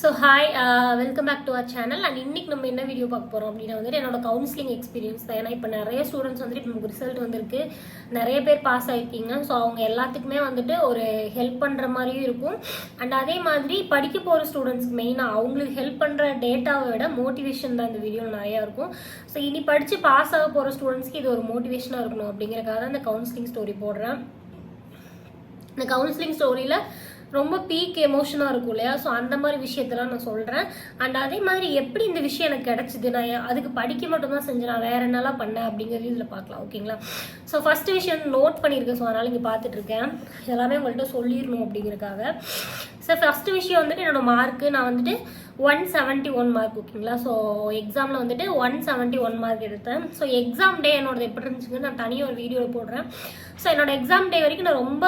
So hi welcome back to our channel and இன்னைக்கு நம்ம என்ன வீடியோ பார்க்க போகிறோம் அப்படின்னா வந்துட்டு என்னோட கவுன்சிலிங் எக்ஸ்பீரியன்ஸ் தான். ஏன்னா இப்போ நிறைய ஸ்டூடெண்ட்ஸ் வந்துட்டு இப்போ நமக்கு ரிசல்ட் வந்திருக்கு. நிறைய பேர் பாஸ் ஆகிருக்கீங்க ஸோ அவங்க எல்லாத்துக்குமே வந்துட்டு ஒரு ஹெல்ப் பண்ணுற மாதிரியும் இருக்கும். அண்ட் அதே மாதிரி படிக்க போகிற ஸ்டூடெண்ட்ஸ்க்கு மெயினாக அவங்களுக்கு ஹெல்ப் பண்ணுற டேட்டாவை விட மோட்டிவேஷன் தான் இந்த வீடியோவில் நிறையா இருக்கும். ஸோ இனி படித்து பாஸ் ஆக போகிற ஸ்டூடெண்ட்ஸ்க்கு இது ஒரு மோட்டிவேஷனாக இருக்கணும் அப்படிங்கிறக்காக தான் இந்த கவுன்சிலிங் ஸ்டோரி போடுறேன். இந்த கவுன்சிலிங் ஸ்டோரியில் ரொம்ப பீக் எமோஷனாக இருக்கும் இல்லையா? ஸோ அந்த மாதிரி விஷயத்தெல்லாம் நான் சொல்கிறேன் அண்ட் அதே மாதிரி எப்படி இந்த விஷயம் எனக்கு கிடச்சிது? நான் ஏன் அதுக்கு படிக்க மட்டும்தான் செஞ்சேன் நான் வேற என்னெல்லாம் பண்ணேன் அப்படிங்கிறது இதில் பார்க்கலாம் ஓகேங்களா? ஸோ ஃபஸ்ட்டு விஷயம் நோட் பண்ணியிருக்கேன். ஸோ அதனால் இங்கே பார்த்துட்ருக்கேன். எல்லாமே உங்கள்கிட்ட சொல்லிடணும் அப்படிங்கிறதுக்காக. ஸோ ஃபஸ்ட்டு விஷயம் வந்துட்டு என்னோட மார்க்கு நான் வந்துட்டு ஒன் செவன்ட்டி ஒன் மார்க் ஓகேங்களா ஸோ எக்ஸாமில் வந்துட்டு ஒன் செவன்ட்டி ஒன் மார்க் எடுத்தேன். ஸோ எக்ஸாம் டே என்னோடது எப்படி இருந்துச்சுன்னு நான் தனியாக ஒரு வீடியோவில் போடுறேன். ஸோ என்னோட எக்ஸாம் டே வரைக்கும் நான் ரொம்ப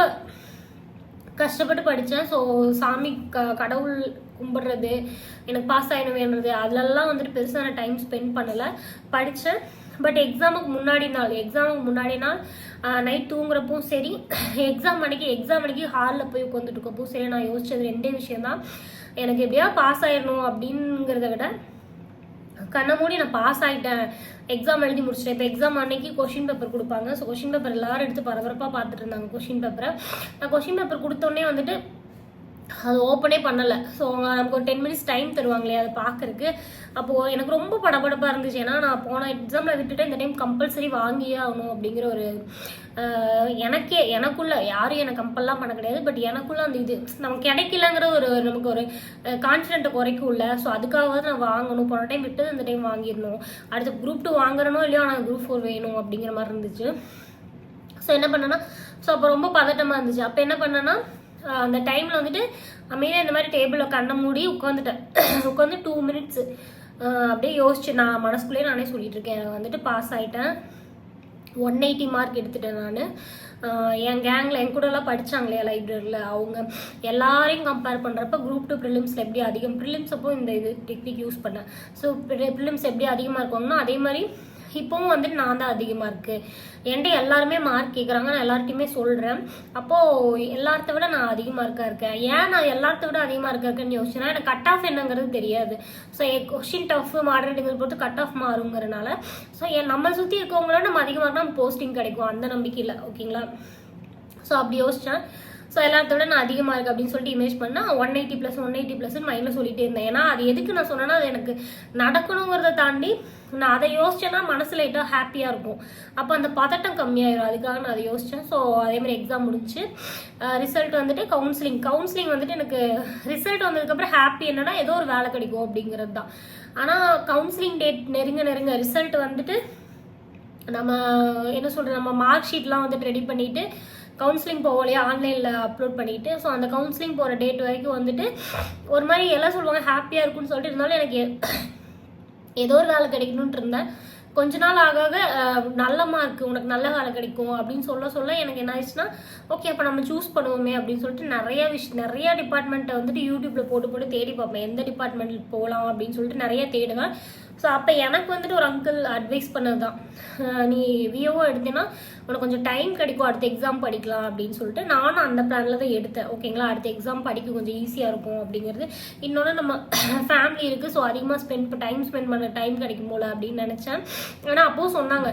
கஷ்டப்பட்டு படித்தேன் ஸோ சாமி க கடவுள் கும்பிட்றது எனக்கு பாஸ் ஆகிடும் வேணுறது அதிலெல்லாம் வந்துட்டு பெருசாக நான் டைம் ஸ்பெண்ட் பண்ணலை. படித்தேன் பட் எக்ஸாமுக்கு முன்னாடி நாள் எக்ஸாமுக்கு முன்னாடி நாள் நைட் தூங்குறப்பும் சரி எக்ஸாம் அன்னைக்கு எக்ஸாம் அன்னைக்கு ஹாலில் போய் உட்காந்துட்டு இருக்கப்போ சரி நான் யோசிச்சது ரெண்டே விஷயம்தான். எனக்கு எப்படியா பாஸ் ஆயிடணும் அப்படிங்கிறத விட கண்ணை மூடி நான் பாஸ் ஆகிட்டேன் எக்ஸாம் எழுதி முடிச்சிட்டேன். இப்போ எக்ஸாம் அன்னைக்கு கொஷின் பேப்பர் கொடுப்பாங்க. ஸோ கொஷின் பேப்பர் எல்லாரும் எடுத்து பரபரப்பாக பார்த்துட்டு இருந்தாங்க கொஷின் பேப்பரை நான் கொஷின் பேப்பர் கொடுத்தோடனே வந்துட்டு அது ஓப்பனே பண்ணலை. ஸோ நமக்கு ஒரு டென் மினிட்ஸ் டைம் தருவாங்களே அதை பார்க்கறக்கு அப்போது எனக்கு ரொம்ப படபடப்பாக இருந்துச்சு. ஏன்னா நான் போன எக்ஸாமில் விட்டுட்டு இந்த டைம் கம்பல்சரி வாங்கியே ஆகணும் அப்படிங்கிற ஒரு எனக்கே எனக்குள்ள யாரும் எனக்கு கம்பல்லாம் பண்ண கிடையாது. பட் எனக்குள்ள அந்த இது நமக்கு கிடைக்கலங்கிற ஒரு நமக்கு ஒரு கான்ஃபிடென்ட்டை குறைக்கும்ல. ஸோ அதுக்காகவாது நான் வாங்கணும். போன டைம் விட்டது இந்த டைம் வாங்கிடணும். அடுத்து குரூப் டூ வாங்குறனோ இல்லையோ ஆனால் குரூப் ஃபோர் வேணும் அப்படிங்கிற மாதிரி இருந்துச்சு. ஸோ என்ன பண்ணேன்னா ஸோ அப்போ ரொம்ப பதட்டமாக இருந்துச்சு. அப்போ என்ன பண்ணேன்னா அந்த டைமில் வந்துட்டு அமைதியாக இந்த மாதிரி டேபிளில் கண்ணை மூடி உட்காந்துட்டேன் உட்காந்து டூ மினிட்ஸு அப்படியே யோசிச்சு நான் மனசுக்குள்ளேயே நானே சொல்லிட்டு இருக்கேன் எனக்கு வந்துட்டு பாஸ் ஆகிட்டேன் ஒன் எயிட்டி மார்க் எடுத்துட்டேன் நான். என் கேங்கில் என் கூடலாம் படித்தாங்களே லைப்ரரியில் அவங்க எல்லாரையும் கம்பேர் பண்ணுறப்ப குரூப் டூ ப்ரிலிம்ஸில் எப்படி அதிகம் ப்ரிலிம்ஸ் அப்போ இந்த இது டெக்னிக் யூஸ் பண்ணேன். ஸோ ப்ரிலிம்ஸ் எப்படி அதிகமாக இருக்கும்னா அதே மாதிரி இப்போவும் வந்துட்டு நான் தான் அதிகமாக இருக்குது என்கிட்ட எல்லாருமே மார்க் கேட்குறாங்க நான் எல்லார்ட்டையுமே சொல்கிறேன் அப்போது எல்லாத்த விட நான் அதிகமாக இருக்கா இருக்கேன்? ஏன் நான் எல்லாத்த விட அதிகமாக இருக்கா இருக்கேன்னு யோசிச்சேன்னா எனக்கு கட் ஆஃப் என்னங்கிறது தெரியாது. ஸோ என் கொஷின் டஃப் மாடரேட்டுங்கிறது பொறுத்து கட் ஆஃப் மாறுங்கிறனால ஸோ என் நம்ம சுற்றி இருக்கவங்களோட நம்ம அதிகமாக இருந்தால் போஸ்டிங் கிடைக்கும். அந்த நம்பிக்கையில் ஓகேங்களா ஸோ அப்படி யோசித்தேன் ஸோ எல்லாத்தோட நான் அதிகமாக இருக்குது அப்படின்னு சொல்லிட்டு இமேஜ் பண்ணால் one eighty plus one eighty ப்ளஸ்ன்னு மைண்டில் சொல்லிட்டே இருந்தேன். ஏன்னா அது எதுக்கு நான் சொன்னேன்னா அது எனக்கு நடக்கணுங்கிறத தாண்டி நான் அதை யோசிச்சேன்னா மனசு லைட்டாக ஹாப்பியாக இருக்கும். அப்போ அந்த பதட்டம் கம்மியாயிரும். அதுக்காக நான் அதை யோசித்தேன் ஸோ அதே மாதிரி எக்ஸாம் முடிச்சு ரிசல்ட் வந்துட்டு கவுன்சிலிங் கவுன்சிலிங் வந்துட்டு எனக்கு ரிசல்ட் வந்ததுக்கப்புறம் ஹாப்பி என்னன்னா ஏதோ ஒரு வேலை கிடைக்கும் அப்படிங்கிறது தான். ஆனால் கவுன்சிலிங் டேட் நெருங்க நெருங்க ரிசல்ட் வந்துட்டு நம்ம என்ன சொல்கிறது நம்ம மார்க் ஷீட்லாம் வந்துட்டு ரெடி பண்ணிவிட்டு கவுன்சிலிங் போகலையா ஆன்லைனில் அப்லோட் பண்ணிவிட்டு ஸோ அந்த கவுன்சிலிங் போகிற டேட் வரைக்கும் வந்துட்டு ஒரு மாதிரி எல்லாம் சொல்லுவாங்க ஹாப்பியாக இருக்கும்னு சொல்லிட்டு இருந்தாலும் எனக்கு ஏதோ ஒரு வேலை கிடைக்கணுன்ட்டு இருந்தேன். கொஞ்ச நாள் ஆக ஆக நல்ல மார்க் உனக்கு நல்ல வேலை கிடைக்கும் அப்படின்னு சொல்ல சொல்ல எனக்கு என்ன ஆயிடுச்சுன்னா ஓகே அப்போ நம்ம சூஸ் பண்ணுவோமே அப்படின்னு சொல்லிட்டு நிறைய விஷயம் நிறைய டிபார்ட்மெண்ட்டை வந்துட்டு யூடியூப்பில் போட்டு போட்டு தேடி பார்ப்பேன். எந்த டிபார்ட்மெண்ட் போகலாம் அப்படின்னு சொல்லிட்டு நிறைய தேடுவேன். ஸோ அப்போ எனக்கு வந்துட்டு ஒரு அங்கிள் அட்வைஸ் பண்ணது தான் நீ விஓ எடுத்தேன்னா உனக்கு கொஞ்சம் டைம் கிடைக்கும் அடுத்த எக்ஸாம் படிக்கலாம் அப்படின்னு சொல்லிட்டு நானும் அந்த பிளானில் தான் எடுத்தேன். ஓகேங்களா அடுத்த எக்ஸாம் படிக்க கொஞ்சம் ஈஸியாக இருக்கும் அப்படிங்கிறது. இன்னொன்று நம்ம ஃபேமிலி இருக்குது ஸோ அதிகமாக ஸ்பெண்ட் டைம் ஸ்பெண்ட் பண்ண டைம் கிடைக்கும் போல அப்படின்னு நினச்சேன். ஆனால் அப்போது சொன்னாங்க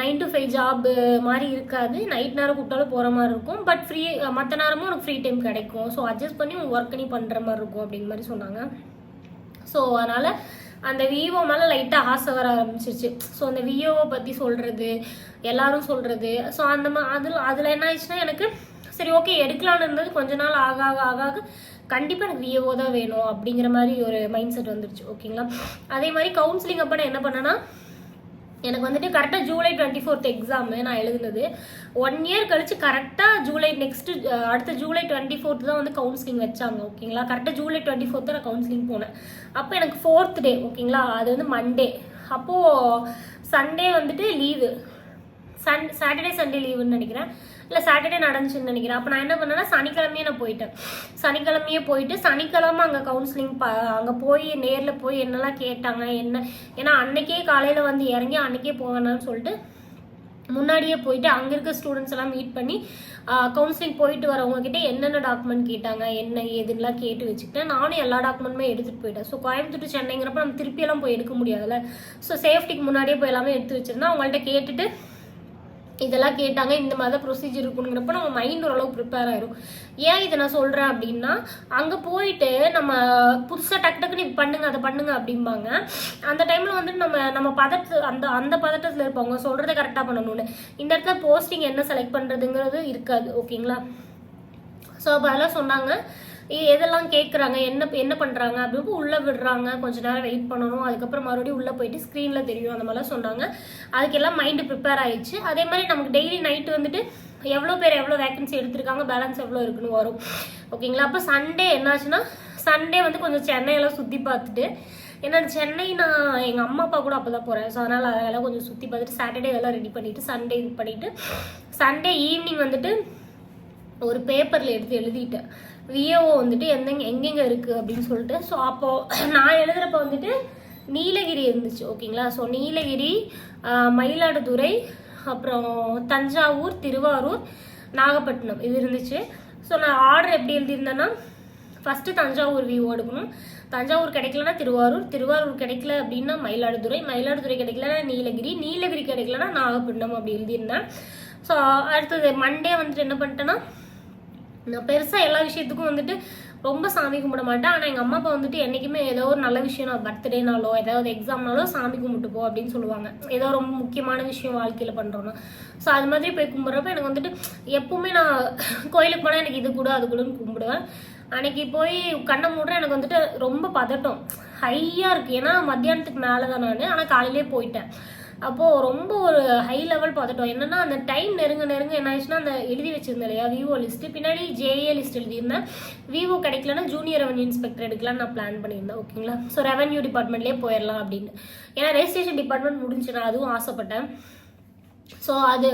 நைன் டு ஃபைவ் ஜாப் மாதிரி இருக்காது. நைட் நேரம் கூப்பிட்டாலும் போகிற மாதிரி இருக்கும். பட் ஃப்ரீ மற்ற நேரமும் உனக்கு ஃப்ரீ டைம் கிடைக்கும். ஸோ அட்ஜஸ்ட் பண்ணி உன் ஒர்க் நீ பண்ணுற மாதிரி இருக்கும் அப்படிங்கிற மாதிரி சொன்னாங்க. ஸோ அதனால் அந்த விவோ மேலே லைட்டாக ஆசை வர ஆரம்பிச்சிருச்சு. ஸோ அந்த விஓவை பற்றி சொல்கிறது எல்லாரும் சொல்கிறது ஸோ அந்த மா அதில் அதில் என்ன ஆயிடுச்சுன்னா எனக்கு சரி ஓகே எடுக்கலான்னு இருந்தது கொஞ்ச நாள் ஆக ஆக ஆக ஆக கண்டிப்பாக எனக்கு விஏஓ தான் வேணும் அப்படிங்கிற மாதிரி ஒரு மைண்ட் செட் வந்துருச்சு ஓகேங்களா அதே மாதிரி கவுன்சிலிங் அப்போ நான் என்ன பண்ணேன்னா எனக்கு வந்துட்டு கரெக்டாக ஜூலை டுவெண்ட்டி ஃபோர்த் எக்ஸாமு நான் எழுதுனது. ஒன் இயர் கழிச்சு கரெக்டாக ஜூலை நெக்ஸ்ட்டு அடுத்த ஜூலை டுவெண்ட்டி ஃபோர்த் தான் வந்து கவுன்சிலிங் வச்சாங்க ஓகேங்களா? கரெக்டாக ஜூலை டுவெண்ட்டி ஃபோர்த் தான் நான் கவுன்சிலிங் போனேன். அப்போ எனக்கு ஃபோர்த் டே ஓகேங்களா? அது வந்து மண்டே அப்போது சண்டே வந்துட்டு லீவு சன் சாட்டர்டே சண்டே லீவுன்னு நினைக்கிறேன். இல்லை சாட்டர்டே நடந்துச்சுன்னு நினைக்கிறேன். அப்போ நான் என்ன பண்ணேன்னா சனிக்கிழமையே நான் போயிட்டேன். சனிக்கிழமையே போயிட்டு சனிக்கிழமை அங்கே கவுன்சிலிங் ப அங்கே போய் நேரில் போய் என்னெல்லாம் கேட்டாங்க என்ன ஏன்னா அன்னைக்கே காலையில் வந்து இறங்கி அன்னைக்கே போவேன்னு சொல்லிட்டு முன்னாடியே போயிட்டு அங்கே இருக்க ஸ்டூடெண்ட்ஸ் எல்லாம் மீட் பண்ணி கவுன்சிலிங் போயிட்டு வரவங்க கிட்ட என்னென்ன டாக்குமெண்ட் கேட்டாங்க என்ன ஏதுன்னெலாம் கேட்டு வச்சுக்கிட்டேன். நானும் எல்லா டாக்குமெண்ட்டுமே எடுத்துகிட்டு போயிட்டேன். ஸோ கோயம்புத்தூர் சென்னைங்கிறப்ப நம்ம திருப்பியெல்லாம் போய் எடுக்க முடியாதுல்ல. ஸோ சேஃப்டிக்கு முன்னாடியே போய் எல்லாமே எடுத்து வச்சுருந்தேன். அவங்கள்ட்ட கேட்டுட்டு இதெல்லாம் கேட்டாங்க இந்த மாதிரி தான் ப்ரொசீஜர் இருக்குங்கிறப்ப நம்ம மைண்ட் ஓரளவு ப்ரிப்பேர் ஆயிரும். ஏன் இதை நான் சொல்கிறேன் அப்படின்னா அங்கே போயிட்டு நம்ம புதுசாக டக்கு டக்குன்னு பண்ணுங்க அதை பண்ணுங்க அப்படிம்பாங்க. அந்த டைமில் வந்துட்டு நம்ம நம்ம பதட்டு அந்த அந்த பதட்டத்தில் இருப்பவங்க சொல்கிறத கரெக்டாக பண்ணணும்னு. இந்த இடத்துல போஸ்டிங் என்ன செலக்ட் பண்ணுறதுங்கிறது இருக்காது ஓகேங்களா ஸோ அப்போ அதெல்லாம் சொன்னாங்க. எதெல்லாம் கேட்குறாங்க என்ன என்ன பண்ணுறாங்க அப்படின்னு உள்ளே விடுறாங்க. கொஞ்ச நேரம் வெயிட் பண்ணணும். அதுக்கப்புறம் மறுபடியும் உள்ளே போயிட்டு ஸ்க்ரீனில் தெரியும். அந்த மாதிரிலாம் சொன்னாங்க. அதுக்கெல்லாம் மைண்டு ப்ரிப்பேர் ஆயிடுச்சு. அதே மாதிரி நமக்கு டெய்லி நைட்டு வந்துட்டு எவ்வளோ பேர் எவ்வளோ வேகன்சி எடுத்திருக்காங்க? பேலன்ஸ் எவ்வளோ இருக்குன்னு வரும். ஓகேங்களா அப்போ சண்டே என்னாச்சுன்னா சண்டே வந்து கொஞ்சம் சென்னையெல்லாம் சுற்றி பார்த்துட்டு ஏன்னா சென்னை நான் எங்கள் அம்மா அப்பா கூட அப்போ தான் போகிறேன் ஸோ அதனால் அதெல்லாம் கொஞ்சம் சுற்றி பார்த்துட்டு சாட்டர்டே எல்லாம் ரெடி பண்ணிவிட்டு சண்டே இது பண்ணிவிட்டு சண்டே ஈவினிங் வந்துட்டு ஒரு பேப்பரில் எடுத்து எழுதிட்டேன். விஏஓ வந்துட்டு எந்தெங்க எங்கெங்கே இருக்குது அப்படின்னு சொல்லிட்டு ஸோ அப்போது நான் எழுதுகிறப்ப வந்துட்டு நீலகிரி இருந்துச்சு ஓகேங்களா? ஸோ நீலகிரி மயிலாடுதுறை அப்புறம் தஞ்சாவூர் திருவாரூர் நாகப்பட்டினம் இது இருந்துச்சு. ஸோ நான் ஆர்டர் எப்படி எழுதியிருந்தேன்னா ஃபஸ்ட்டு தஞ்சாவூர் வியூ எடுக்கணும். தஞ்சாவூர் கிடைக்கலனா திருவாரூர் திருவாரூர் கிடைக்கல அப்படின்னா மயிலாடுதுறை மயிலாடுதுறை கிடைக்கலனா நீலகிரி நீலகிரி கிடைக்கலனா நாகப்பட்டினம் அப்படி எழுதியிருந்தேன். ஸோ அடுத்தது மண்டே வந்துட்டு என்ன பண்ணிட்டேன்னா நான் பெருசாக எல்லா விஷயத்துக்கும் வந்துட்டு ரொம்ப சாமி கும்பிட மாட்டேன். ஆனால் எங்கள் அம்மா அப்பா வந்துட்டு என்றைக்குமே ஏதோ ஒரு நல்ல விஷயம் நான் பர்த்டேனாலோ ஏதாவது எக்ஸாம்னாலோ சாமி கும்பிட்டு போ அப்படின்னு சொல்லுவாங்க. ஏதோ ரொம்ப முக்கியமான விஷயம் வாழ்க்கையில் பண்ணுறோன்னா ஸோ அது மாதிரி போய் கும்பிட்றப்ப எனக்கு வந்துட்டு எப்பவுமே நான் கோயிலுக்கு போனால் எனக்கு இது கூட அது கூடன்னு கும்பிடுவேன். அன்னைக்கு போய் கண்ணை மூடுறேன் எனக்கு வந்துட்டு ரொம்ப பதட்டம். ஹையாக இருக்குது ஏன்னா மத்தியானத்துக்கு மேலே தான் நான். ஆனால் காலையிலே போயிட்டேன். அப்போது ரொம்ப ஒரு ஹை லெவல் பார்த்துட்டோம். என்னென்னா அந்த டைம் நெருங்க நெருங்க என்ன ஆயிடுச்சுன்னா அந்த எழுதி வச்சிருந்தேன் இல்லையா விவோ லிஸ்ட்டு பின்னாடி ஜேஏ லிஸ்ட் எழுதியிருந்தேன். விவோ கிடைக்கலன்னா ஜூனியர் ரெவன்யூ இன்ஸ்பெக்டர் எடுக்கலாம்னு நான் பிளான் பண்ணியிருந்தேன் ஓகேங்களா ஸோ ரெவன்யூ டிபார்ட்மெண்ட்லேயே போயிடலாம் அப்படின்னு. ஏன்னா ரெஜிஸ்ட்ரேஷன் டிபார்ட்மெண்ட் முடிஞ்சு நான் அதுவும் ஆசைப்பட்டேன். ஸோ அது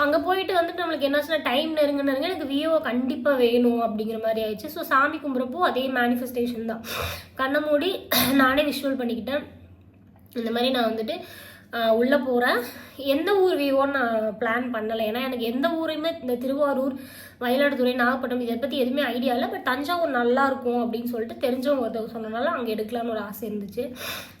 அங்கே போயிட்டு வந்துட்டு நம்மளுக்கு என்னாச்சுன்னா டைம் நெருங்க நெருங்க எனக்கு விஓ கண்டிப்பாக வேணும் அப்படிங்கிற மாதிரி ஆயிடுச்சு. ஸோ சாமி கும்பிட்றப்போ அதே மேனிஃபெஸ்டேஷன் தான். கண்ணை மூடி நானே விஷுவல் பண்ணிக்கிட்டேன். இந்த மாதிரி நான் வந்துட்டு உள்ளே போகிறேன் எந்த ஊர் வியூவோன்னு நான் பிளான் பண்ணலை. ஏன்னா எனக்கு எந்த ஊரையுமே இந்த திருவாரூர் மயிலாடுதுறை நாகப்பட்டினம் இதை பற்றி எதுவுமே ஐடியா இல்லை. பட் தஞ்சாவூர் நல்லா இருக்கும் அப்படின்னு சொல்லிட்டு தெரிஞ்சவங்க ஒருத்தவங்க சொன்னனால அங்கே எடுக்கலாம்னு ஒரு ஆசை இருந்துச்சு.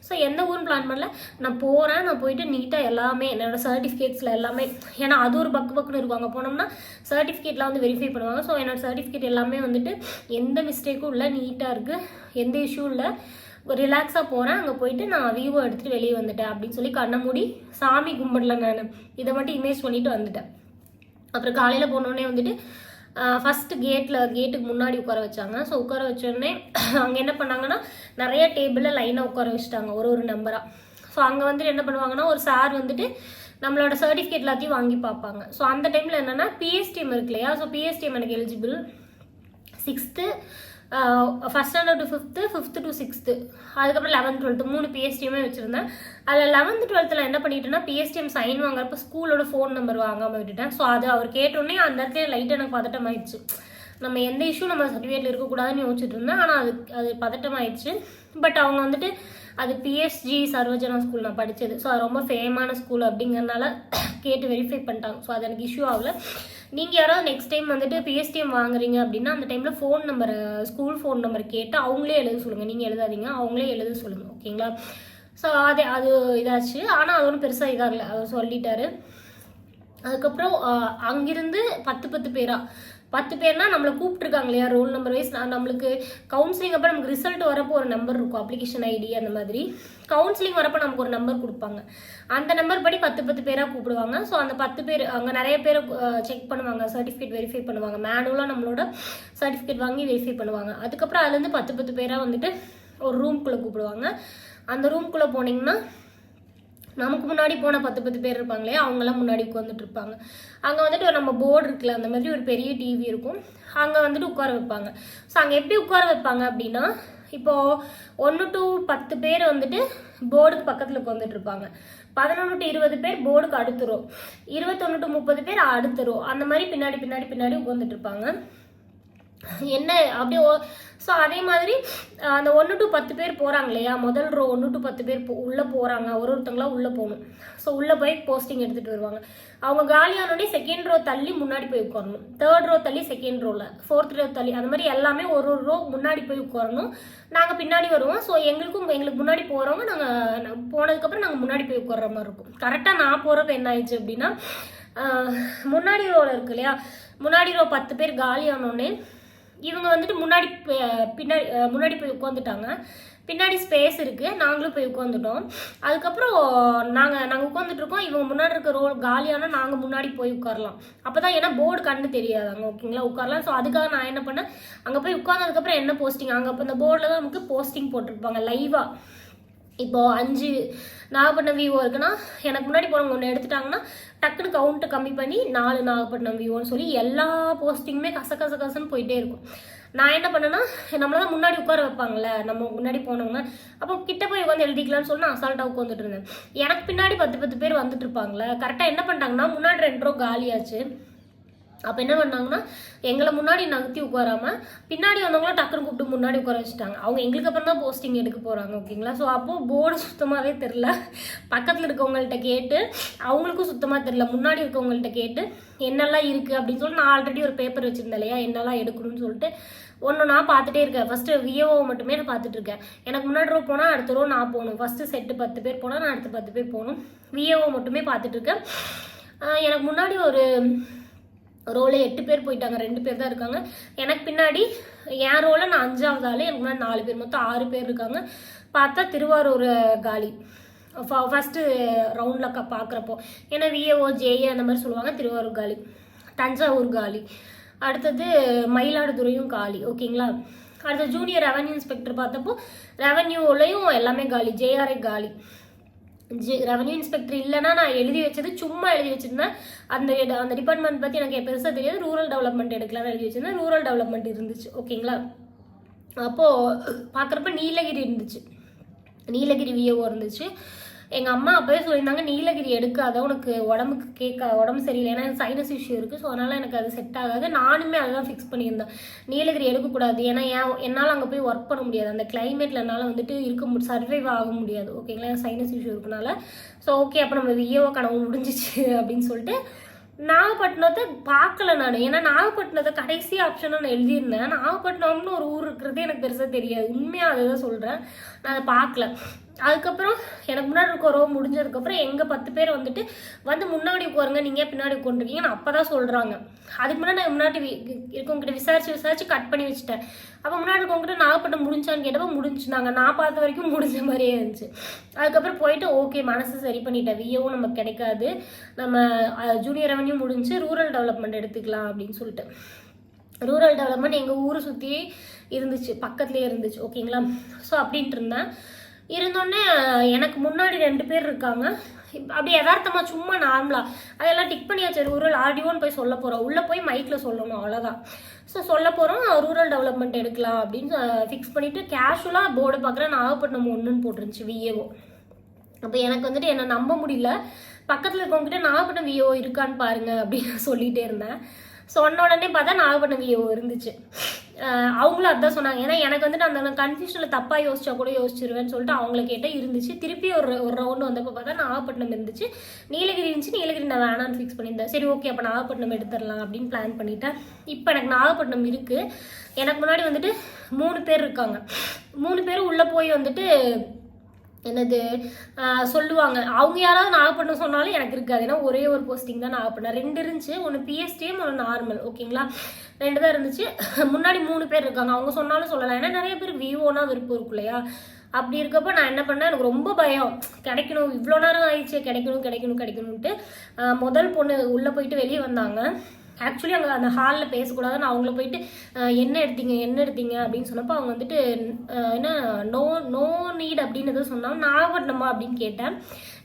ஸோ எந்த ஊரும் பிளான் பண்ணல. நான் போகிறேன் நான் போயிட்டு நீட்டாக எல்லாமே என்னோடய சர்டிஃபிகேட்ஸில் எல்லாமே ஏன்னா அது ஒரு பக்கு பக்குன்னு இருக்கும். அங்கே போனோம்னா சர்டிஃபிகேட்லாம் வந்து வெரிஃபை பண்ணுவாங்க. ஸோ என்னோட சர்டிஃபிகேட் எல்லாமே வந்துட்டு எந்த மிஸ்டேக்கும் இல்லை. நீட்டாக இருக்குது எந்த இஷ்யூ இல்லை. ரிலாக்ஸாக போகிறேன் அங்கே போயிட்டு நான் வியூவை எடுத்துகிட்டு வெளியே வந்துட்டேன் அப்படின்னு சொல்லி கண்ணை மூடி சாமி கும்பிடல நான். இதை மட்டும் இமேஜ் பண்ணிட்டு வந்துட்டேன். அப்புறம் காலையில் போனோடனே வந்துட்டு ஃபஸ்ட்டு கேட்டில் கேட்டுக்கு முன்னாடி உட்கார வச்சாங்க. ஸோ உட்கார வச்சோடனே அங்கே என்ன பண்ணாங்கன்னா நிறைய டேபிளில் லைனாக உட்கார வச்சுட்டாங்க ஒரு ஒரு நம்பராக ஸோ அங்கே வந்துட்டு என்ன பண்ணுவாங்கன்னா ஒரு சார் வந்துட்டு நம்மளோட சர்டிஃபிகேட் எல்லாத்தையும் வாங்கி பார்ப்பாங்க. ஸோ அந்த டைமில் என்னென்னா பிஎஸ்டிஎம் இருக்கு இல்லையா? ஸோ பிஎஸ்டிஎம் எனக்கு eligible sixth first standard to fifth fifth to sixth அதுக்கப்புறம் லெவன்த் டுவெல்த்து மூணு பிஎஸ்டிஎம்மே வச்சுருந்தேன். அதில் லெவன்த் டுவெல்த்தில் என்ன பண்ணிட்டேன்னா பிஎஸ்டிஎம் சைன் வாங்குறப்ப ஸ்கூலோட ஃபோன் நம்பர் வாங்காமல் விட்டுட்டேன். ஸோ அது அவர் கேட்டோடனே அந்த இடத்துல லைட் எனக்கு பதட்டம் ஆயிடுச்சு நம்ம எந்த இஷ்யூ நம்ம சர்டிஃபிகேட்டில் இருக்கக்கூடாதுன்னு யோசிச்சுட்டு இருந்தேன். ஆனால் அது அது பதட்டமாயிடுச்சு. பட் அவங்க வந்துட்டு அது பிஎஸ்ஜி சர்வஜனா ஸ்கூல் நான் படித்தது ஸோ அது ரொம்ப ஃபேமான ஸ்கூல் அப்படிங்கறனால கேட்டு வெரிஃபை பண்ணிட்டாங்க. ஸோ அது எனக்கு இஷ்யூ ஆகல. நீங்கள் யாராவது நெக்ஸ்ட் டைம் வந்துட்டு பிஎஸ்டிஎம் வாங்குறீங்க அப்படின்னா அந்த டைமில் phone number school phone number கேட்டு அவங்களே எழுத சொல்லுங்கள் நீங்கள் எழுதாதீங்க அவங்களே எழுத சொல்லுங்கள் ஓகேங்களா ஸோ அது அது இதாச்சு. ஆனால் அது ஒன்றும் பெருசாக இதாகல. அவர் சொல்லிட்டாரு. அதுக்கப்புறம் அங்கிருந்து பத்து பத்து பேராக பத்து பேர்னா நம்மளை கூப்பிட்டுருக்காங்க இல்லையா ரோல் நம்பர் வைஸ்? நம்மளுக்கு கவுன்சிலிங் அப்போ நமக்கு ரிசல்ட் வரப்போ ஒரு நம்பர் இருக்கும் அப்ளிகேஷன் ஐடி அந்த மாதிரி. கவுன்சிலிங் வரப்போ நமக்கு ஒரு நம்பர் கொடுப்பாங்க. அந்த நம்பர் படி பத்து பத்து பேராக கூப்பிடுவாங்க. ஸோ அந்த பத்து பேர் அங்கே நிறைய பேர் செக் பண்ணுவாங்க. சர்டிஃபிகேட் வெரிஃபை பண்ணுவாங்க. மேனுவலாக நம்மளோட சர்டிஃபிகேட் வாங்கி வெரிஃபை பண்ணுவாங்க. அதுக்கப்புறம் அதுலேருந்து பத்து பத்து பேராக வந்துட்டு ஒரு ரூம்குள்ளே கூப்பிடுவாங்க. அந்த ரூம்குள்ளே போனீங்கன்னா நமக்கு முன்னாடி போன பத்து பத்து பேர் இருப்பாங்களே அவங்கெல்லாம் முன்னாடி உட்காந்துட்டு இருப்பாங்க. அங்கே வந்துட்டு ஒரு நம்ம போர்டு இருக்குல்ல அந்த மாதிரி ஒரு பெரிய டிவி இருக்கும். அங்கே வந்துட்டு உட்கார வைப்பாங்க. ஸோ அங்கே எப்படி உட்கார வைப்பாங்க அப்படின்னா இப்போது ஒன்று டு பத்து பேர் வந்துட்டு போர்டுக்கு பக்கத்தில் உட்காந்துட்டு இருப்பாங்க. பதினொன்று டு இருபது பேர் போர்டுக்கு அடுத்துரும். இருபத்தொன்று டு முப்பது பேர் அடுத்துரும். அந்த மாதிரி பின்னாடி பின்னாடி பின்னாடி உட்காந்துட்டு இருப்பாங்க. என்ன அப்படியே ஸோ அதே மாதிரி அந்த ஒன்று டு பத்து பேர் போகிறாங்க இல்லையா? முதல் ரோ ஒன்று டு பத்து பேர் போ- உள்ளே போகிறாங்க ஒரு ஒருத்தங்களா உள்ளே போகணும். ஸோ உள்ளே போய் போஸ்டிங் எடுத்துகிட்டு வருவாங்க. அவங்க காலியானோடனே செகண்ட் ரோ தள்ளி முன்னாடி போய் உட்காரணும். தேர்ட் ரோ தள்ளி செகண்ட் ரோவில் ஃபோர்த் ரோ தள்ளி அந்த மாதிரி எல்லாமே ஒரு ஒரு ரோ முன்னாடி போய் உட்காரணும். நாங்கள் பின்னாடி வருவோம். ஸோ எங்களுக்கும் எங்களுக்கு முன்னாடி போகிறவங்க நாங்கள் போனதுக்கப்புறம் நாங்கள் முன்னாடி போய் உட்கார்ற மாதிரி இருக்கும். கரெக்டாக நான் போகிறப்ப என்ன ஆயிடுச்சு அப்படின்னா முன்னாடி ரோவில் இருக்கு இல்லையா? முன்னாடி ரோ பத்து பேர் காலியானோடனே இவங்க வந்துட்டு முன்னாடி பின்னாடி முன்னாடி போய் உட்காந்துட்டாங்க பின்னாடி ஸ்பேஸ் இருக்குது நாங்களும் போய் உட்காந்துட்டோம் அதுக்கப்புறம் நாங்கள் நாங்கள் உட்காந்துட்ருக்கோம் இவங்க முன்னாடி இருக்க ரோ காலியானால் நாங்கள் முன்னாடி போய் உட்காரலாம் அப்போ தான் ஏன்னா போர்டு கண்ணு தெரியாது அங்கே ஓகேங்களா உட்காரலாம் ஸோ அதுக்காக நான் என்ன பண்ணேன்? அங்கே போய் உட்காந்ததுக்கப்புறம் என்ன போஸ்டிங் அங்கே இப்போ இந்த போர்டில் தான் நமக்கு போஸ்டிங் போட்டிருப்பாங்க லைவாக இப்போ அஞ்சு நாகப்பட்டினம் விவோ இருக்குன்னா எனக்கு முன்னாடி போனவங்க ஒன்று எடுத்துட்டாங்கன்னா டக்குனு கவுண்ட்டை கம்மி பண்ணி நாலு நாகப்பட்டினம் வியூன்னு சொல்லி எல்லா போஸ்டிங்குமே கச கச கசன்னு போயிட்டே இருக்கும். நான் என்ன பண்ணேன்னா நம்மள தான் முன்னாடி உட்கார வைப்பாங்கல்ல நம்ம முன்னாடி போனவங்க அப்போ கிட்ட போய் உட்காந்து எழுதிக்கலாம்னு சொல்லி நான் அசால்ட்டாக உட்காந்துட்டு இருந்தேன். எனக்கு பின்னாடி பத்து பத்து பேர் வந்துட்டு இருப்பாங்களே கரெக்டாக என்ன பண்ணிட்டாங்கன்னா முன்னாடி ரெண்டு ரூபா காலியாச்சு. அப்போ என்ன பண்ணாங்கன்னா எங்களை முன்னாடி நகர்த்தி உட்காராம பின்னாடி வந்தவங்களும் டக்குனு கூப்பிட்டு முன்னாடி உட்கார வச்சுட்டாங்க. அவங்க எங்களுக்கு அப்புறம் தான் போஸ்டிங் எடுக்க போகிறாங்க ஓகேங்களா ஸோ அப்போது போர்டு சுத்தமாகவே தெரில பக்கத்தில் இருக்கவங்கள்ட்ட கேட்டு அவங்களுக்கும் சுத்தமாக தெரில முன்னாடி இருக்கவங்கள்ட்ட கேட்டு என்னெல்லாம் இருக்குது அப்படின்னு சொல்லி நான் ஆல்ரெடி ஒரு பேப்பர் வச்சுருந்தேன் இல்லையா? என்னெல்லாம் எடுக்கணும்னு சொல்லிட்டு ஒன்று நான் பார்த்துட்டே இருக்கேன். ஃபஸ்ட்டு விஏஓ மட்டுமே நான் பார்த்துட்டு இருக்கேன். எனக்கு முன்னாடி ரோ போனால் அடுத்த ரோ நான் போகணும். ஃபஸ்ட்டு செட்டு பத்து பேர் போனால் நான் அடுத்த பத்து பேர் போகணும். விஏஓ மட்டுமே பார்த்துட்டு இருக்கேன். எனக்கு முன்னாடி ஒரு ரோல எட்டு பேர் போயிட்டாங்க ரெண்டு பேர் தான் இருக்காங்க. எனக்கு பின்னாடி என் ரோல நான் அஞ்சாவது ஆள் எனக்கு முன்னாடி நாலு பேர் மொத்தம் ஆறு பேர் இருக்காங்க. பார்த்தா திருவாரூர் காலி. ஃபஸ்ட்டு ரவுண்டில் க பார்க்குறப்போ ஏன்னா விஏஓ ஜேஏ அந்த மாதிரி சொல்லுவாங்க திருவாரூர் காலி. தஞ்சாவூர் காலி. அடுத்தது மயிலாடுதுறையும் காலி ஓகேங்களா அடுத்த ஜூனியர் ரெவன்யூ இன்ஸ்பெக்டர் பார்த்தப்போ ரெவன்யூலையும் எல்லாமே காலி ஜேஆர்ஏ காலி. ஜி ரெவன்யூ இன்ஸ்பெக்டர் இல்லைன்னா நான் எழுதி வச்சது சும்மா எழுதி வச்சிருந்தேன். அந்த அந்த டிபார்ட்மெண்ட் பற்றி எனக்கு பெருசாக தெரியாது. ரூரல் டெவலப்மெண்ட் எடுக்கலாம்னு எழுதி வச்சிருந்தேன். ரூரல் டெவலப்மெண்ட் இருந்துச்சு. ஓகேங்களா அப்போது பார்க்குறப்ப நீலகிரி இருந்துச்சு. நீலகிரி விஏஓ இருந்துச்சு. எங்கள் அம்மா அப்போவே சொல்லியிருந்தாங்க நீலகிரி எடுக்காத உனக்கு உடம்புக்கு கேட்க உடம்பு சரியில்லை. ஏன்னா சைனஸ் இஷ்யூ இருக்குது ஸோ அதனால் எனக்கு அது செட் ஆகாது. நானுமே அதுதான் ஃபிக்ஸ் பண்ணியிருந்தேன். நீலகிரி எடுக்கக்கூடாது ஏன்னா ஏன் என்னால் அங்கே போய் ஒர்க் பண்ண முடியாது. அந்த கிளைமேட்டில் என்னால் வந்துட்டு இருக்க மு சர்வைவ் ஆக முடியாது. ஓகேங்களா சைனஸ் இஷ்யூ இருக்கனால. ஸோ ஓகே அப்போ நம்ம விஏஓ கனவு முடிஞ்சிச்சு அப்படின்னு சொல்லிட்டு நாகப்பட்டினத்தை பார்க்கல நான். ஏன்னா நாகப்பட்டினத்தை கடைசி ஆப்ஷனாக நான் எழுதியிருந்தேன். நாகப்பட்டினம்னு ஒரு ஊர் இருக்கிறதே எனக்கு பெருசாக தெரியாது. உண்மையாக அதை தான் சொல்கிறேன் நான் அதை பார்க்கல. அதுக்கப்புறம் எனக்கு முன்னாடி இருக்க ரோ முடிஞ்சதுக்கப்புறம் எங்கள் பத்து பேர் வந்துட்டு வந்து முன்னாடி உட்காருங்க நீங்கள் பின்னாடி உட்காந்துருக்கீங்கன்னு அப்போ தான் சொல்கிறாங்க அதுக்கு முன்னாடி நான் முன்னாடி இருக்கவங்ககிட்ட விசாரிச்சு விசாரிச்சு கட் பண்ணி வச்சுட்டேன். அப்போ முன்னாடி இருக்கவங்ககிட்ட நாகப்பட்டம் முடிஞ்சான்னு கேட்டப்போ முடிஞ்சுனாங்க. நான் பார்த்த வரைக்கும் முடிஞ்ச மாதிரியே இருந்துச்சு. அதுக்கப்புறம் போயிட்டு ஓகே மனசு சரி பண்ணிட்டேன். விஏவும் நமக்கு கிடைக்காது. நம்ம ஜூனியர் ரெவன்யூ முடிஞ்சு ரூரல் டெவலப்மெண்ட் எடுத்துக்கலாம் அப்படின்னு சொல்லிட்டு. ரூரல் டெவலப்மெண்ட் எங்கள் ஊரை சுற்றி இருந்துச்சு. பக்கத்துலேயே இருந்துச்சு. ஓகேங்களா? ஸோ அப்படின்ட்டு இருந்தேன். இருந்தோடனே எனக்கு முன்னாடி ரெண்டு பேர் இருக்காங்க. அப்படி யதார்த்தமாக சும்மா நார்மலாக அதெல்லாம் டிக் பண்ணியாச்சு ரூரல் ஆர்டிஓன்னு போய் சொல்ல போகிறோம் உள்ளே போய் மைக்கில் சொல்லணும் அவ்வளோதான் ஸோ சொல்ல போகிறோம் ரூரல் டெவலப்மெண்ட் எடுக்கலாம் அப்படின்னு ஃபிக்ஸ் பண்ணிவிட்டு கேஷுவலாக போர்டு பார்க்குறேன். நாகப்பட்டினம் ஒன்றுன்னு போட்டுருந்துச்சு விஏஓ அப்போ எனக்கு வந்துட்டு என்னை நம்ப முடியல. பக்கத்தில் இருக்கவங்ககிட்ட நாகப்பட்டினம் விஓ இருக்கான்னு பாருங்க அப்படின்னு சொல்லிகிட்டே இருந்தேன். சொன்ன உடனே பார்த்தா நாகப்பட்டினம் விஓ இருந்துச்சு அவங்களும் அதான் சொன்னாங்க. ஏன்னா எனக்கு வந்துட்டு அந்த கன்ஃபியூஷனில் தப்பாக யோசிச்சா கூட யோசிச்சிருவேன்னு சொல்லிட்டு அவங்கள கேட்டால் இருந்துச்சு. திருப்பி ஒரு ஒரு ரவுண்டு வந்தப்போ பார்த்தா நாகப்பட்டினம் இருந்துச்சு. நீலகிரி இருந்துச்சு. நீலகிரி நான் வேணான்னு ஃபிக்ஸ் பண்ணியிருந்தேன். சரி ஓகே அப்போ நாகப்பட்டினம் எடுத்துடலாம் அப்படின்னு பிளான் பண்ணிட்டேன். இப்போ எனக்கு நாகப்பட்டினம் இருக்குது எனக்கு முன்னாடி வந்துட்டு மூணு பேர் இருக்காங்க. மூணு பேரும் உள்ளே போய் வந்துட்டு என்னது சொல்லுவாங்க. அவங்க யாராவது நாகப்பட்டினம் சொன்னாலும் எனக்கு இருக்காது. ஏன்னா ஒரே ஒரு போஸ்டிங் தான் நாகப்பட்டினம் ரெண்டு இருந்துச்சு. ஒன்று பிஎஸ்டிஎம் ஒன்று நார்மல் ஓகேங்களா ரெண்டு தான் இருந்துச்சு. முன்னாடி மூணு பேர் இருக்காங்க. அவங்க சொன்னாலும் சொல்லலாம். ஏன்னா நிறைய பேர் விவோனா விருப்பம் இருக்கும் இல்லையா? அப்படி இருக்கப்போ நான் என்ன பண்ணேன்? எனக்கு ரொம்ப பயம். கிடைக்கணும். இவ்வளோ நேரம் ஆயிடுச்சு. கிடைக்கணும் கிடைக்கணும் கிடைக்கணும்ட்டு முதல் பொண்ணு உள்ளே போயிட்டு வெளியே வந்தாங்க. ஆக்சுவலி அங்கே அந்த ஹாலில் பேசக்கூடாதுன்னு அவங்கள போயிட்டு என்ன எடுத்தீங்க என்ன எடுத்தீங்க? அப்படின்னு சொன்னப்போ அவங்க வந்துட்டு என்ன நோ நோ நீட் அப்படின்னு எதுவும் சொன்னாங்க பண்ணணுமா அப்படின்னு கேட்டேன்.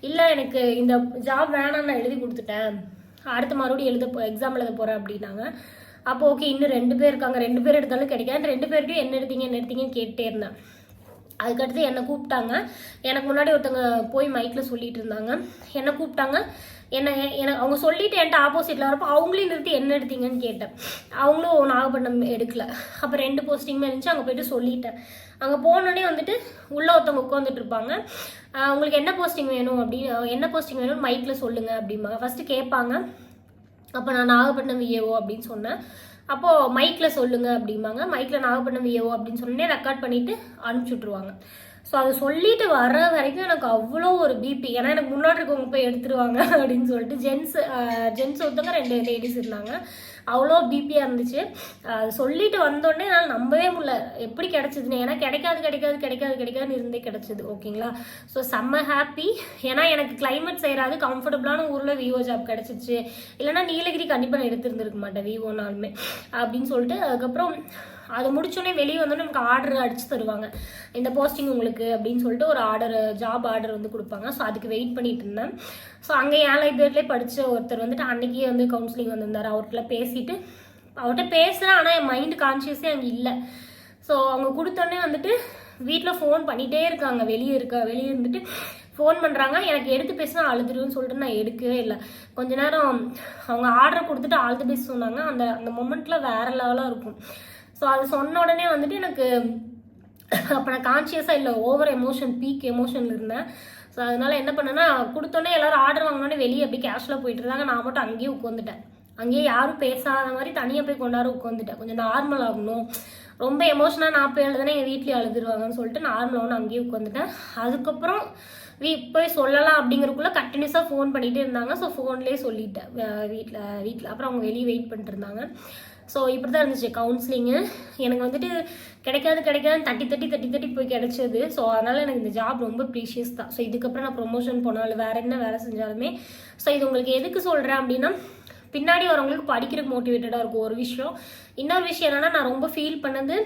இல்லை எனக்கு இந்த ஜாப் வேணாம் நான் எழுதி கொடுத்துட்டேன். அடுத்த மறுபடியும் எழுத போ எக்ஸாம் எழுத போகிறேன் அப்படின்னாங்க. அப்போ ஓகே இன்னும் ரெண்டு பேர் இருக்காங்க. ரெண்டு பேர் எடுத்தாலும் கிடைக்காது. ரெண்டு பேர்கிட்டையும் என்ன எடுத்தீங்க என்ன எடுத்தீங்கன்னு கேட்டே இருந்தேன். அதுக்கடுத்து என்னை கூப்பிட்டாங்க. எனக்கு முன்னாடி ஒருத்தவங்க போய் மைக்கில் சொல்லிட்டு இருந்தாங்க. என்னை கூப்பிட்டாங்க. என்ன எனக்கு அவங்க சொல்லிட்டு என்கிட்ட ஆப்போசிட்டில் வரப்போ அவங்களையும் நிறுத்தி என்ன எடுத்தீங்கன்னு கேட்டேன். அவங்களும் நாகப்பட்டினம் எடுக்கல. அப்போ ரெண்டு போஸ்டிங்குமே இருந்துச்சு அங்கே போயிட்டு சொல்லிட்டேன். அங்கே போனோடனே வந்துட்டு உள்ளே ஒருத்தவங்க உட்காந்துட்டு இருப்பாங்க. உங்களுக்கு என்ன போஸ்டிங் வேணும்? அப்படின்னு என்ன போஸ்டிங் வேணும்னு மைக்கில் சொல்லுங்கள் அப்படிம்பாங்க. ஃபஸ்ட்டு கேட்பாங்க. அப்போ நான் நாகப்பட்டினம் விஏஓ அப்படின்னு சொன்னேன். அப்போது மைக்கில் சொல்லுங்கள் அப்படிம்பாங்க. மைக்கில் நாகப்பட்டினம் விஏஓ அப்படின்னு சொன்னே ரெக்கார்ட் பண்ணிவிட்டு அனுப்பிச்சி விட்ருவாங்க ஸோ அதை சொல்லிட்டு வர வரைக்கும் எனக்கு அவ்வளோ ஒரு பிபி ஏன்னா எனக்கு முன்னாடி இருக்கவங்க போய் எடுத்துருவாங்க அப்படின்னு சொல்லிட்டு ஜென்ஸ் ஜென்ஸ் ஒருத்தவங்க ரெண்டு லேடிஸ் இருந்தாங்க. அவ்வளோ பிபியாக இருந்துச்சு. அது சொல்லிட்டு வந்தோடனே என்னால் நம்பவே முடியல. எப்படி கிடச்சிதுன்னு. ஏன்னா கிடைக்காது கிடைக்காது கிடைக்காது கிடைக்காதுன்னு இருந்தே கிடச்சிது ஓகேங்களா? ஸோ செம்ம ஹாப்பி ஏன்னா எனக்கு கிளைமேட் செய்கிறாது கம்ஃபர்டபுளான ஊரில் விவோ ஜாப் கிடச்சிச்சு. இல்லைனா நீலகிரி கண்டிப்பாக நான் எடுத்துருந்துருக்க மாட்டேன் விவோனாலுமே அப்படின்னு சொல்லிட்டு அதுக்கப்புறம் அது முடிச்சோடனே வெளியே வந்தோடனே நமக்கு ஆர்டர் அடிச்சு தருவாங்க. இந்த போஸ்டிங் உங்களுக்கு அப்படின்னு சொல்லிட்டு ஒரு ஆர்டர் ஜாப் ஆர்டர் வந்து கொடுப்பாங்க. ஸோ அதுக்கு வெயிட் பண்ணிட்டு இருந்தேன். ஸோ அங்கே ஏன் லைப்ரரியிலே படித்த ஒருத்தர் வந்துட்டு அன்னைக்கே வந்து கவுன்சிலிங் வந்திருந்தார். அவர்கிட்ட பேசிட்டு அவர்கிட்ட பேசுகிறேன் ஆனால் என் மைண்டு கான்ஷியஸே அங்கே இல்லை. ஸோ அவங்க கொடுத்தோடனே வந்துட்டு வீட்டில் ஃபோன் பண்ணிகிட்டே இருக்காங்க. வெளியே இருக்க வெளியே இருந்துட்டு ஃபோன் பண்ணுறாங்க எனக்கு எடுத்து பேசினா அழுதுருன்னு சொல்லிட்டு நான் எடுக்கவே இல்லை. கொஞ்ச நேரம் அவங்க ஆர்டர் கொடுத்துட்டு ஆல் தி பெஸ்ட் சொன்னாங்க. அந்த அந்த மொமெண்ட்டில் வேறு லெவலாக இருக்கும். ஸோ அது சொன்ன உடனே வந்துட்டு எனக்கு அப்போ நான் கான்ஷியஸாக இல்லை ஓவர் எமோஷன் பீக் எமோஷனில் இருந்தேன். ஸோ அதனால என்ன பண்ணேன்னா கொடுத்தோன்னே எல்லாரும் ஆர்டர் வாங்கினோடனே வெளியே அப்படியே கேஷில் போயிட்டு இருந்தாங்க. நான் மட்டும் அங்கேயே உட்காந்துட்டேன் அங்கேயே யாரும் பேசாத மாதிரி தனியாக போய் கொண்டாட உட்காந்துட்டேன் கொஞ்சம் நார்மல் ஆகணும். ரொம்ப எமோஷனாக நான் போய் எழுதுனா எங்கள் வீட்லேயே அழுதுருவாங்கன்னு சொல்லிட்டு நார்மலாக ஒன்று அங்கேயே உட்காந்துட்டேன் அதுக்கப்புறம் வீ போய் சொல்லலாம் அப்படிங்கிறக்குள்ளே கண்டினியூஸாக ஃபோன் பண்ணிகிட்டே இருந்தாங்க. ஸோ ஃபோன்லேயே சொல்லிட்டேன். வீட்டில் வீட்டில் அப்புறம் அவங்க வெளியே வெயிட் பண்ணிட்டு இருந்தாங்க. ஸோ இப்படி தான் இருந்துச்சு கவுன்சிலிங்கு எனக்கு வந்துட்டு கிடைக்காது கிடைக்காது தட்டி தட்டி தட்டி தட்டி போய் கிடைச்சது. ஸோ அதனால் எனக்கு இந்த ஜாப் ரொம்ப ப்ரீஷியஸ் தான். ஸோ இதுக்கப்புறம் நான் ப்ரொமோஷன் போனாலும் வேறு என்ன வேலை செஞ்சாலுமே ஸோ இது உங்களுக்கு எதுக்கு சொல்கிறேன் அப்படின்னா பின்னாடி வரவங்களுக்கு படிக்கிறதுக்கு மோட்டிவேட்டடாக இருக்கும் ஒரு விஷயம். இன்னொரு விஷயம் என்னென்னா நான் ரொம்ப ஃபீல் பண்ணது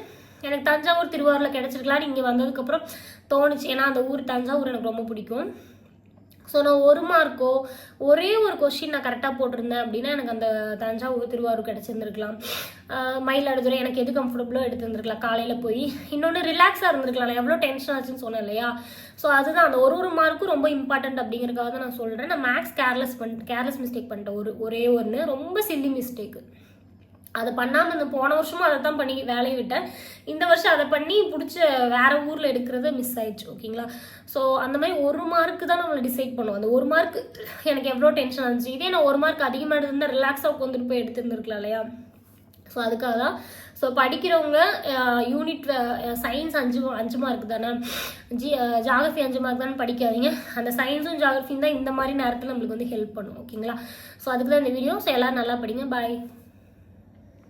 எனக்கு தஞ்சாவூர் திருவாரூரில் கிடச்சிருக்கலான்னு இங்கே வந்ததுக்கப்புறம் தோணுச்சு. ஏன்னா அந்த ஊர் தஞ்சாவூர் எனக்கு ரொம்ப பிடிக்கும். ஸோ நான் ஒரு மார்க்கோ ஒரே ஒரு கொஷின் நான் கரெக்டாக போட்டிருந்தேன் அப்படின்னா எனக்கு அந்த தஞ்சாவூர் திருவாரூர் கிடச்சிருந்துருக்கலாம். மயிலாடுதுறை எனக்கு எது கம்ஃபர்டபுளோ எடுத்துருந்துருக்கலாம். காலையில் போய் இன்னொன்று ரிலாக்ஸாக இருந்திருக்கலாம். நான் எவ்வளோ டென்ஷன் ஆச்சுன்னு சொன்னேன் இல்லையா? ஸோ அதுதான். அந்த ஒரு ஒரு மார்க்கும் ரொம்ப இம்பார்ட்டன்ட் அப்படிங்கிறதுக்காக தான் நான் சொல்கிறேன் நான் மேக்ஸ் கேர்லெஸ் பண்ணிட்டு கேர்லெஸ் மிஸ்டேக் பண்ணிட்டேன். ஒரு ஒரே ஒன்று ரொம்ப சில்லி மிஸ்டேக்கு அதை பண்ணாமல் இந்த போன வருஷமும் அதை தான் பண்ணி வேலையை விட்டேன். இந்த வருஷம் அதை பண்ணி பிடிச்ச வேறு ஊரில் எடுக்கிறது மிஸ் ஆயிடுச்சு ஓகேங்களா ஸோ அந்த மாதிரி ஒரு மார்க்கு தான் நம்மளை டிசைட் பண்ணுவோம் அந்த ஒரு மார்க் எனக்கு எவ்வளோ டென்ஷன் இருந்துச்சு. இதே நான் ஒரு மார்க் அதிகமாக எடுத்திருந்தா ரிலாக்ஸாக உட்காந்துட்டு போய் எடுத்துருந்துருக்கலாம் இல்லையா? ஸோ அதுக்காக தான். ஸோ படிக்கிறவங்க யூனிட் சயின்ஸ் அஞ்சு அஞ்சு மார்க் தானே? ஜி ஜாகிரஃபி அஞ்சு மார்க் தானே படிக்காதீங்க. அந்த சயின்ஸும் ஜாகிரஃபியும் தான் இந்த மாதிரி நேரத்தில் நம்மளுக்கு வந்து ஹெல்ப் பண்ணும் ஓகேங்களா ஸோ அதுக்கு தான் இந்த வீடியோ ஸோ எல்லோரும் நல்லா படிங்க. பாய்